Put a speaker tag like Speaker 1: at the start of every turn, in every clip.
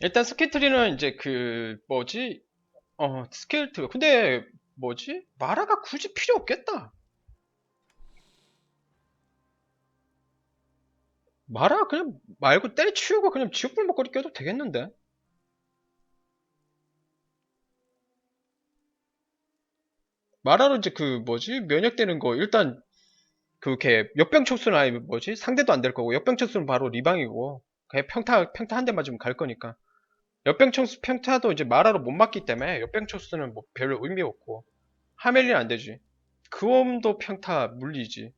Speaker 1: 일단 스킬트리는 이제 그 뭐지? 어 스킬트 근데 뭐지? 마라가 굳이 필요 없겠다. 마라 그냥 말고 때려치우고 그냥 지옥불 먹거리 껴도 되겠는데? 마라로 이제 그 뭐지? 면역되는 거 일단 그렇게 역병 촉수는 아니 뭐지? 상대도 안 될 거고 역병 촉수는 바로 리방이고 그냥 평타 평타 한 대 맞으면 갈 거니까 역병 촉수 평타도 이제 마라로 못 맞기 때문에 역병 촉수는 뭐 별로 의미 없고 하멜리는 안 되지. 그엄도 평타 물리지.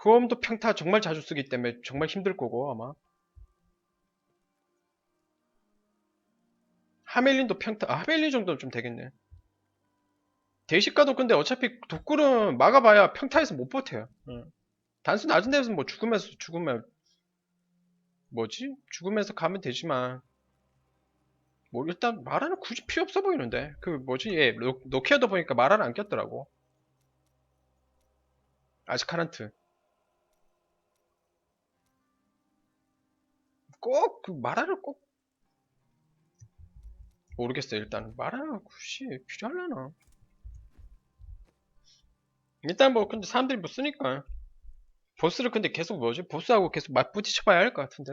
Speaker 1: 그엄도 평타 정말 자주 쓰기 때문에 정말 힘들 거고 아마 하멜린도 평타 아, 하멜린 정도는 좀 되겠네. 대식가도 근데 어차피 독굴은 막아봐야 평타에서 못 버텨요. 응. 단수 낮은 데서 뭐 죽으면서 죽으면 뭐지? 죽으면서 가면 되지만 뭐 일단 마라는 굳이 필요 없어 보이는데 그 뭐지? 얘 노, 노키아도 보니까 마라는 안 꼈더라고. 아즈카란트 꼭 그 마라를 꼭 모르겠어요. 일단 마라가 굳이 필요하려나? 일단 뭐 근데 사람들이 뭐 쓰니까 보스를 근데 계속 뭐지? 보스하고 계속 맞부딪혀봐야 할 것 같은데.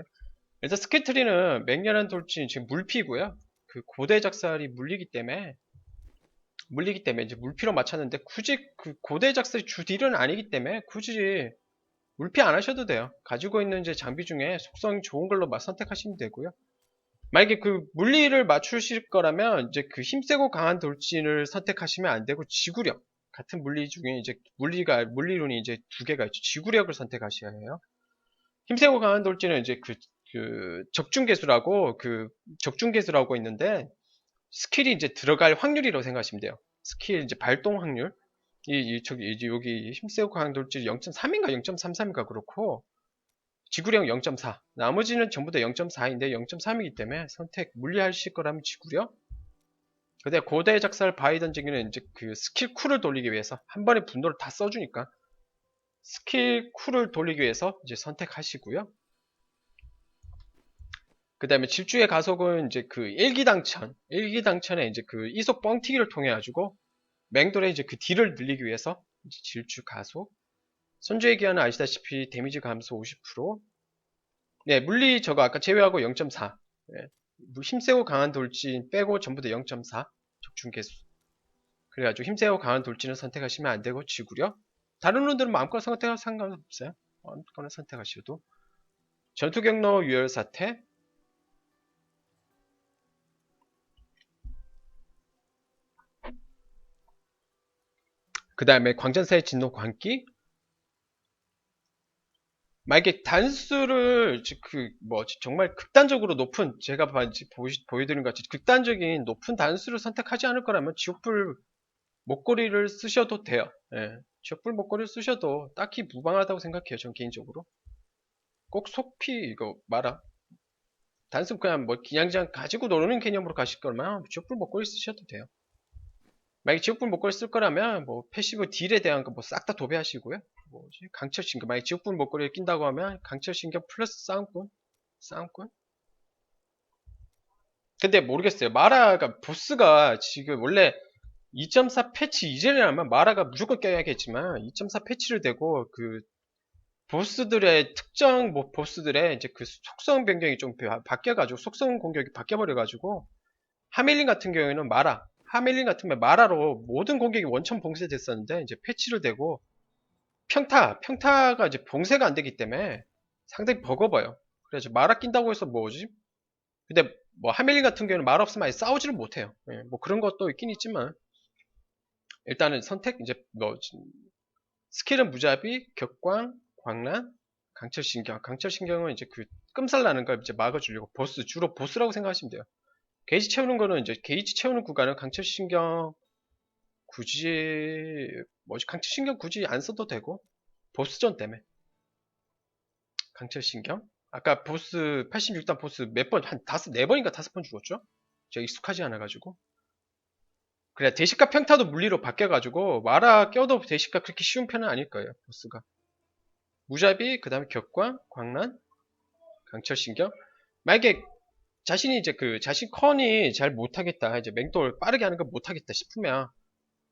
Speaker 1: 일단 스케트리는 맹렬한 돌진 지금 물피고요. 그 고대 작살이 물리기 때문에 물리기 때문에 이제 물피로 맞췄는데 굳이 그 고대 작살이 주 딜은 아니기 때문에 굳이 물피 안 하셔도 돼요. 가지고 있는 이제 장비 중에 속성이 좋은 걸로 마- 선택하시면 되고요. 만약에 그 물리를 맞추실 거라면 이제 그 힘세고 강한 돌진을 선택하시면 안 되고 지구력 같은 물리 중에 이제 물리가 물리론이 이제 두 개가 있죠. 지구력을 선택하셔야 해요. 힘세고 강한 돌진은 이제 그, 그 적중계수라고 그 적중계수라고 있는데 스킬이 이제 들어갈 확률이라고 생각하시면 돼요. 스킬 이제 발동 확률. 이, 이 저기 이제 여기 힘세고 강한 돌진 0.3인가 0.33인가 그렇고 지구력 0.4. 나머지는 전부 다 0.4인데 0.3이기 때문에 선택 물리하실 거라면 지구력. 근데 고대 작살 바위 던지기는 이제 그 스킬 쿨을 돌리기 위해서 한 번에 분노를 다 써주니까 스킬 쿨을 돌리기 위해서 이제 선택하시고요. 그 다음에 질주의 가속은 이제 그 일기당천, 일기당천에 이제 그 이속 뻥튀기를 통해 가지고 맹돌의 이제 그 딜을 늘리기 위해서 이제 질주 가속. 선주의 기한은 아시다시피 데미지 감소 50%. 네, 물리 저거 아까 제외하고 0.4. 네, 힘 세고 강한 돌진 빼고 전부 다 0.4 적중 개수. 그래가지고 힘 세고 강한 돌진을 선택하시면 안 되고 지구력. 다른 룬들은 마음껏 선택할 상관없어요. 아무거나 선택하셔도. 전투 경로 유혈 사태. 그 다음에 광전사의 진노 광기. 만약에 단수를 지- 그 뭐지 정말 극단적으로 높은 제가 보여드린 것 같이 극단적인 높은 단수를 선택하지 않을 거라면 지옥불 목걸이를 쓰셔도 돼요. 예. 지옥불 목걸이를 쓰셔도 딱히 무방하다고 생각해요. 전 개인적으로. 꼭 속피 이거 마라. 단수 그냥 뭐 그냥 가지고 노는 개념으로 가실 거면 지옥불 목걸이 쓰셔도 돼요. 만약에 지옥불 목걸이 쓸 거라면 뭐 패시브 딜에 대한 거 뭐 싹 다 도배하시고요. 뭐지? 강철 신경. 만약에 지옥불 목걸이를 낀다고 하면 강철 신경 플러스 싸움꾼? 싸움꾼? 근데 모르겠어요. 마라가 보스가 지금 원래 2.4 패치 이전이라면 마라가 무조건 껴야겠지만 2.4 패치를 대고 그 보스들의 특정 뭐 보스들의 이제 그 속성 변경이 좀 바- 바뀌어가지고 속성 공격이 바뀌어버려가지고 하멜린 같은 경우에는 마라 하멜린 같은 경우 마라로 모든 공격이 원천 봉쇄됐었는데 이제 패치를 대고 평타 평타가 이제 봉쇄가 안 되기 때문에 상당히 버거워요. 그래서 마라 낀다고 해서 뭐지? 근데 뭐 하멜린 같은 경우는 말 없으면 아예 싸우지를 못해요. 예, 뭐 그런 것도 있긴 있지만 일단은 선택 이제 뭐 스킬은 무자비, 격광, 광란, 강철신경. 강철신경은 이제 그 끔살 나는 걸 이제 막아주려고 보스 주로 보스라고 생각하시면 돼요. 게이지 채우는 거는 이제 게이지 채우는 구간은 강철신경 굳이 뭐지? 강철신경 굳이 안 써도 되고 보스전 때문에. 강철신경? 아까 보스 86단 보스 몇 번 한 다섯 네 번인가 다섯 번 죽었죠? 제가 익숙하지 않아 가지고. 그래 대식가 평타도 물리로 바뀌어 가지고 마라 껴도 대식가 그렇게 쉬운 편은 아닐 거예요 보스가. 무자비 그 다음에 격광 광란 강철신경. 만약에 자신이 이제 그 자신 컨이 잘 못하겠다. 이제 맹돌 빠르게 하는 걸 못하겠다 싶으면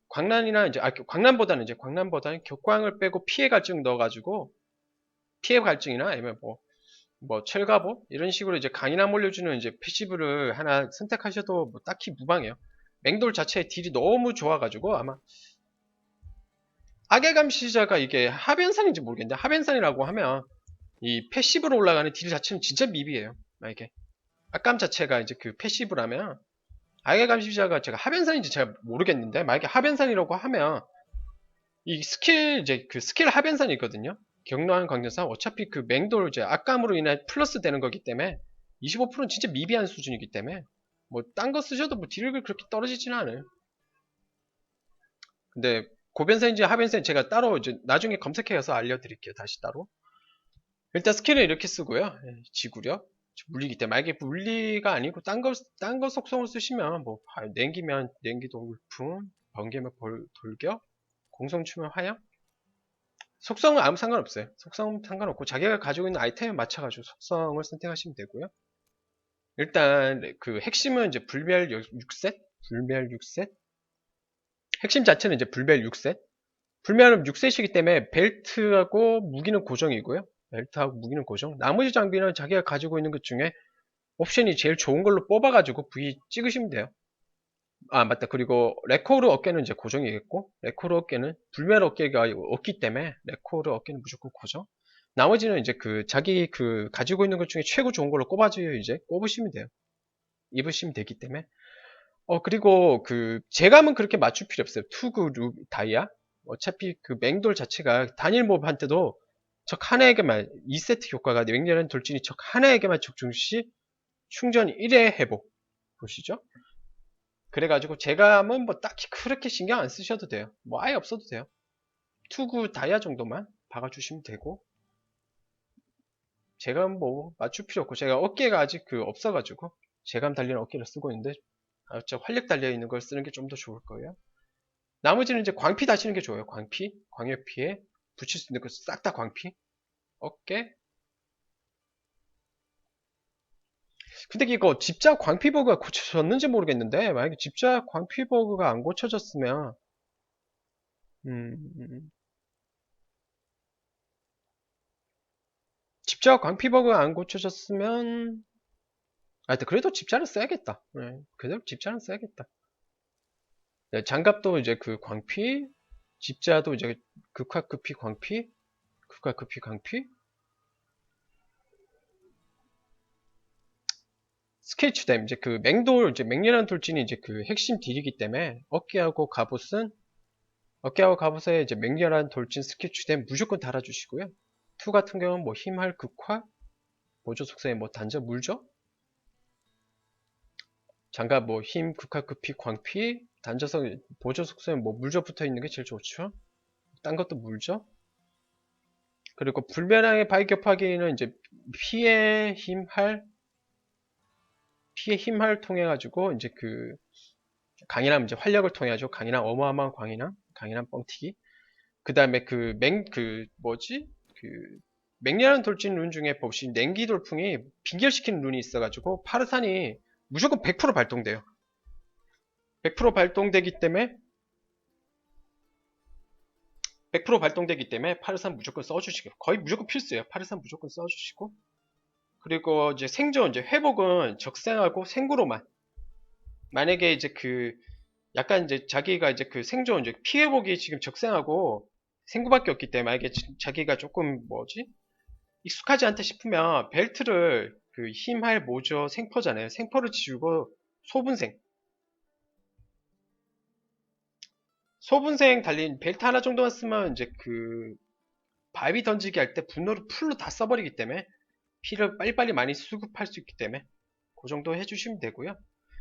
Speaker 1: 광란이나 이제 아 광란보다는 이제 광란보다는 격광을 빼고 피해 갈증 넣어가지고 피해 갈증이나 아니면 뭐뭐 철가보 이런 식으로 이제 강인함 올려주는 이제 패시브를 하나 선택하셔도 뭐 딱히 무방해요. 맹돌 자체의 딜이 너무 좋아가지고 아마 악의 감시자가 이게 하변산인지 모르겠는데 하변산이라고 하면 이 패시브로 올라가는 딜 자체는 진짜 미비해요. 만약에 악감 자체가 이제 그 패시브라면 악의 감시자가 제가 하변산인지 제가 모르겠는데 만약에 하변산이라고 하면 이 스킬 이제 그 스킬 하변산이거든요. 경로한 광전사 어차피 그 맹돌 이제 악감으로 인해 플러스 되는 거기 때문에 25%는 진짜 미비한 수준이기 때문에 뭐 딴 거 쓰셔도 뭐 딜을 그렇게 떨어지지는 않아요. 근데 고변사인지 하변사인지 제가 따로 이제 나중에 검색해서 알려드릴게요. 다시 따로. 일단 스킬은 이렇게 쓰고요. 예, 지구력. 물리기 때문에 만약에 물리가 아니고 딴 거, 딴거 속성을 쓰시면 뭐 아, 냉기면 냉기도 울품, 번개면 벌, 돌격, 공성 추면 화양 속성은 아무 상관없어요. 속성 상관없고 자기가 가지고 있는 아이템에 맞춰가지고 속성을 선택하시면 되고요. 일단 그 핵심은 이제 불멸 6셋, 불멸 6셋. 핵심 자체는 이제 불멸 6셋. 불멸은 6셋이기 때문에 벨트하고 무기는 고정이고요. 벨트하고 무기는 고정. 나머지 장비는 자기가 가지고 있는 것 중에 옵션이 제일 좋은 걸로 뽑아가지고 V 찍으시면 돼요. 아 맞다. 그리고 레코르 어깨는 이제 고정이겠고 레코르 어깨는 불멸 어깨가 없기 때문에 레코르 어깨는 무조건 고정. 나머지는 이제 그 자기 그 가지고 있는 것 중에 최고 좋은 걸로 꼽아줘요 이제 꼽으시면 돼요. 입으시면 되기 때문에. 어 그리고 그 제감은 그렇게 맞출 필요 없어요. 투구 루 다이아. 어차피 그 맹돌 자체가 단일 몹한테도 적 하나에게만 2세트 효과가 맹렬한 돌진이 적 하나에게만 적중 시 충전 1회 회복 보시죠 그래가지고 제감은 뭐 딱히 그렇게 신경 안 쓰셔도 돼요. 뭐 아예 없어도 돼요. 투구 다이아 정도만 박아주시면 되고 제감 뭐 맞출 필요 없고 제가 어깨가 아직 그 없어가지고 제감 달리는 어깨를 쓰고 있는데 아, 저 활력 달려 있는 걸 쓰는 게 좀 더 좋을 거예요. 나머지는 이제 광피 다시는 게 좋아요. 광피, 광역피에 붙일 수 있는 거싹다 광피, 어깨, 근데 이거 집자 광피버그가 고쳐졌는지 모르겠는데 만약에 집자 광피버그가 안 고쳐졌으면 음, 집자 광피버그가 안 고쳐졌으면 아, 그래도 집자는 써야겠다. 네, 그래도 집자는 써야겠다. 네, 장갑도 이제 그 광피, 집자도 이제 극화급피 광피, 극화급피 광피, 스케치댐 이제 그 맹돌 이제 맹렬한 돌진이 이제 그 핵심 딜이기 때문에 어깨하고 갑옷은 어깨하고 갑옷에 이제 맹렬한 돌진 스케치댐 무조건 달아주시고요. 투 같은 경우는 뭐 힘할 극화 보조 속성에 뭐 단저 물죠 장갑 뭐 힘 극화 급피 광피 단저석 보조 속성에 뭐 물저 붙어 있는 게 제일 좋죠. 딴 것도 물죠. 그리고 불멸항의 발격하기는 이제 피해 힘할 피의 힘을 통해 가지고 이제 그 강인함 이제 활력을 통해 가지고 강인함 어마어마한 광인함 강인함 뻥튀기. 그 다음에 그 맹 그 뭐지? 그 맹렬한 돌진 룬 중에 보시 냉기 돌풍이 빙결시키는 룬이 있어가지고 파르산이 무조건 100% 발동돼요. 100% 발동되기 때문에 100% 발동되기 때문에 파르산 무조건 써주시고 거의 무조건 필수예요 파르산 무조건 써주시고 그리고 이제 생존, 이제 회복은 적생하고 생구로만. 만약에 이제 그 약간 이제 자기가 이제 그 생존, 이제 피해복이 지금 적생하고 생구밖에 없기 때문에 만약에 자기가 조금 뭐지? 익숙하지 않다 싶으면 벨트를 그 힘할 모조 생퍼잖아요. 생퍼를 지우고 소분생. 소분생 달린 벨트 하나 정도만 쓰면 이제 그 바위 던지기 할 때 분노를 풀로 다 써버리기 때문에 피를 빨리빨리 많이 수급할 수 있기 때문에 그 정도 해주시면 되고요.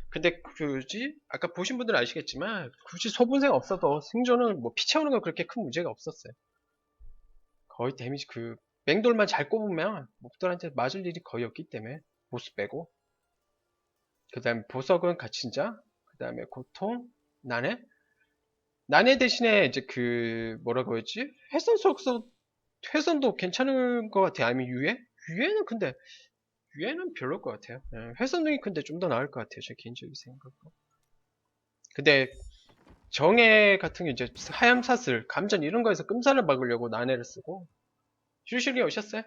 Speaker 1: 근데 굳이 아까 보신 분들은 아시겠지만 굳이 소분생 없어도 생존은 뭐피 채우는 건 그렇게 큰 문제가 없었어요. 거의 데미지 그 맹돌만 잘 꼽으면 목들한테 맞을 일이 거의 없기 때문에 보스 빼고 그 다음에 보석은 갇힌자 그 다음에 고통 난해 난해 대신에 이제 그 뭐라고 했지 회선 속성 회선도 괜찮은 것 같아 아니면 유해 유해는 근데 얘는 별로일 것 같아요. 예, 회선능이 근데 좀 더 나을 것 같아요. 제 개인적인 생각으로. 근데 정예 같은 게 이제 하얀사슬, 감전 이런 거에서 끔살을 막으려고 나네를 쓰고 슈실이 오셨어요?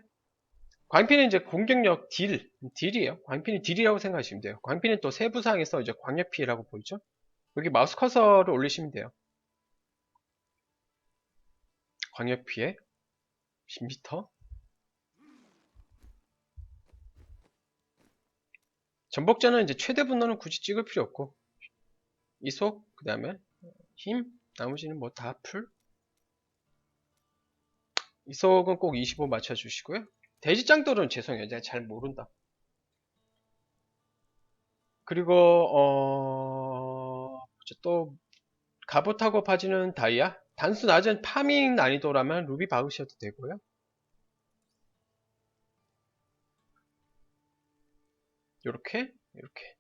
Speaker 1: 광피는 이제 공격력 딜, 딜이에요. 광피는 딜이라고 생각하시면 돼요. 광피는 또 세부상에서 이제 광역 피해라고 보이죠? 여기 마우스 커서를 올리시면 돼요. 광역 피해? 10m 전복자는 이제 최대 분노는 굳이 찍을 필요 없고 이속 그 다음에 힘 나머지는 뭐 다 풀? 이속은 꼭 25 맞춰주시고요. 돼지짱돌은 죄송해요. 제가 잘 모른다. 그리고 어... 또 갑옷하고 바지는 다이아 단수 낮은 파밍 난이도라면 루비 박으셔도 되고요. 요렇게 이렇게.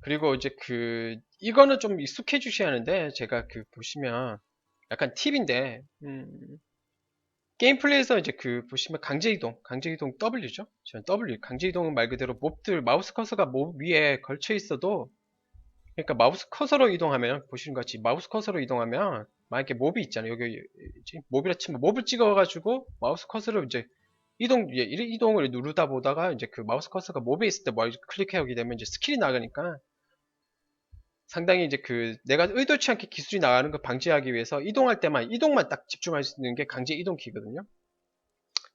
Speaker 1: 그리고 이제 그 이거는 좀 익숙해 주셔야 하는데 제가 그 보시면 약간 팁인데 음, 게임 플레이에서 이제 그 보시면 강제 이동 강제 이동 W죠? 저는 W 강제 이동은 말 그대로 몹들 마우스 커서가 몹 위에 걸쳐 있어도 그러니까 마우스 커서로 이동하면 보시는 것 같이 마우스 커서로 이동하면 만약에 몹이 있잖아요 여기? 몹이라 치면 몹을 찍어 가지고 마우스 커서로 이제 이동, 예, 이- 이동을 누르다 보다가 이제 그 마우스 커서가 몹에 있을 때 뭐 클릭하게 되면 이제 스킬이 나가니까 상당히 이제 그 내가 의도치 않게 기술이 나가는 걸 방지하기 위해서 이동할 때만 이동만 딱 집중할 수 있는 게 강제 이동 키거든요.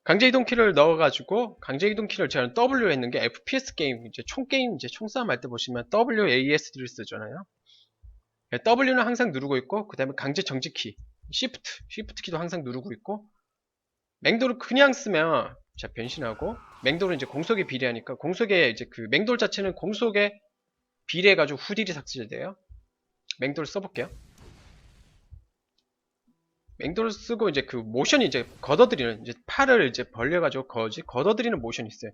Speaker 1: 강제 이동 키를 넣어가지고 강제 이동 키를 저는 W 했는 게 FPS 게임 이제 총 게임 이제 총싸움 할 때 보시면 WASD를 쓰잖아요. 예, W는 항상 누르고 있고 그 다음에 강제 정지 키 Shift Shift 키도 항상 누르고 있고 맹도를 그냥 쓰면 자 변신하고 맹도는 이제 공속에 비례하니까 공속에 이제 그 맹돌 자체는 공속에 비례해 가지고 후딜이 삭제돼요. 맹도를 써볼게요. 맹도를 쓰고 이제 그 모션이 이제 걷어들이는 이제 팔을 이제 벌려 가지고 거지 걷어들이는 모션이 있어요.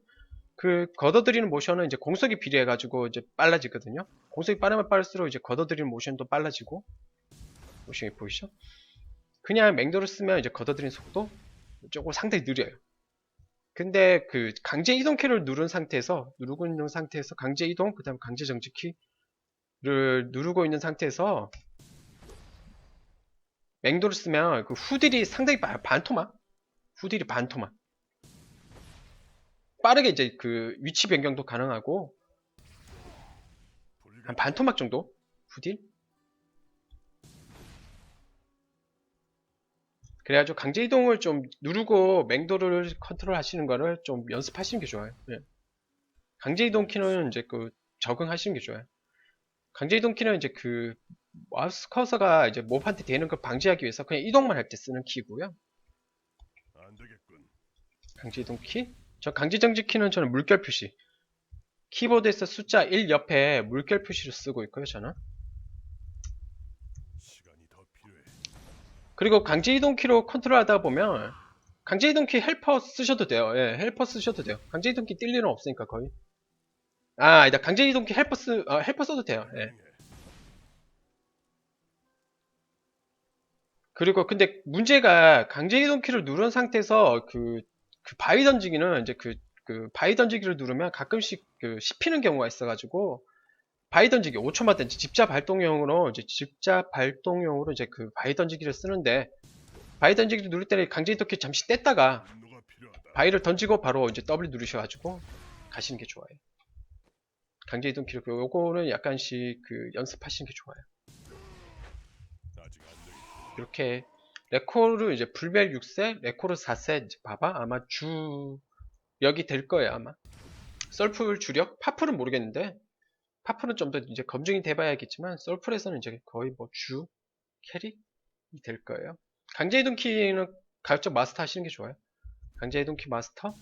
Speaker 1: 그 걷어들이는 모션은 이제 공속에 비례해 가지고 이제 빨라지거든요. 공속이 빠르면 빠를수록 이제 걷어들이는 모션도 빨라지고 모션이 보이시죠? 그냥 맹도를 쓰면 이제 걷어들이는 속도 조금 상당히 느려요. 근데 그 강제 이동 키를 누른 상태에서 누르고 있는 상태에서 강제 이동 그다음 강제 정지 키를 누르고 있는 상태에서 맹도를 쓰면 그 후딜이 상당히 빠- 반토막 후딜이 반토막 빠르게 이제 그 위치 변경도 가능하고 한 반토막 정도 후딜 그래가지고 강제 이동을 좀 누르고 맹도를 컨트롤 하시는 거를 좀 연습하시는 게 좋아요. 예. 강제 이동 키는 이제 그 적응하시는 게 좋아요. 강제 이동 키는 이제 그 마우스 커서가 이제 몹한테 되는 걸 방지하기 위해서 그냥 이동만 할 때 쓰는 키고요. 강제 이동 키. 저 강제 정지 키는 저는 물결 표시. 키보드에서 숫자 1 옆에 물결 표시를 쓰고 있고요, 저는.
Speaker 2: 시간이 더 필요해.
Speaker 1: 그리고 강제 이동 키로 컨트롤 하다 보면 강제 이동 키 헬퍼 쓰셔도 돼요. 예, 헬퍼 쓰셔도 돼요. 강제 이동 키 뛸 일은 없으니까 거의. 아, 아니다. 강제 이동 키 헬퍼 쓰 어, 헬퍼 써도 돼요. 예.
Speaker 2: 해
Speaker 1: 그리고 근데 문제가 강제 이동 키를 누른 상태에서 그, 그 바위 던지기는 이제 그, 그 바위 던지기를 누르면 가끔씩 그 씹히는 경우가 있어가지고 바위 던지기 5초마다 이제 집자 발동용으로 이제 집자 발동용으로 이제 그 바위 던지기를 쓰는데 바위 던지기를 누를 때는 강제 이동 키 잠시 뗐다가. 바위를 던지고 바로 이제 W 누르셔가지고 가시는 게 좋아요. 강제 이동 키를 요거는 약간씩 그 연습하시는 게 좋아요. 이렇게 레코르 이제 불벨 6세, 레코르 4세 이제 봐봐 아마 주력이 될 거예요 아마. 썰풀 주력, 파풀은 모르겠는데 파풀은 좀 더 이제 검증이 돼봐야겠지만 썰풀에서는 이제 거의 뭐 주 캐릭이 될 거예요. 강제 이동 키는 가급적 마스터 하시는 게 좋아요. 강제 이동 키 마스터